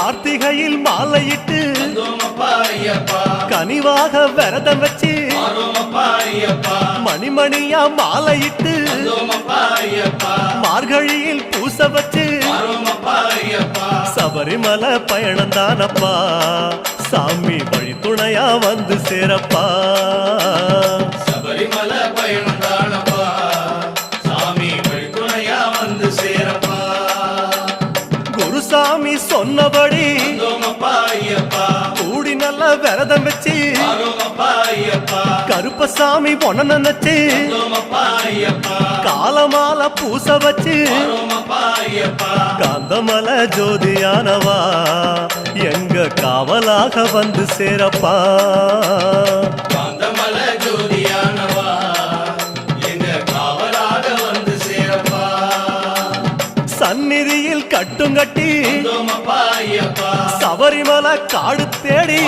கார்த்திகையில் மாலையிட்டு கனிவாக விரதம் வச்சு மணிமணியா மாலையிட்டு மார்கழியில் பூச வச்சு சபரிமலை பயணம் தானப்பா. சாமி வழி துணையா வந்து சேரப்பா. சபரிமலை பயணம் குருசாமி சொன்னபடி கூடி நல்ல விரதம் வச்சு கருப்பசாமி பொண்ண நினைச்சு காலமால பூச வச்சு காந்தமல ஜோதியானவா எங்க காவலாக வந்து சேரப்பா. சந்நிதியில் வந்தோமப்பா ஐயப்பா சபரிமலை காடு தேடி.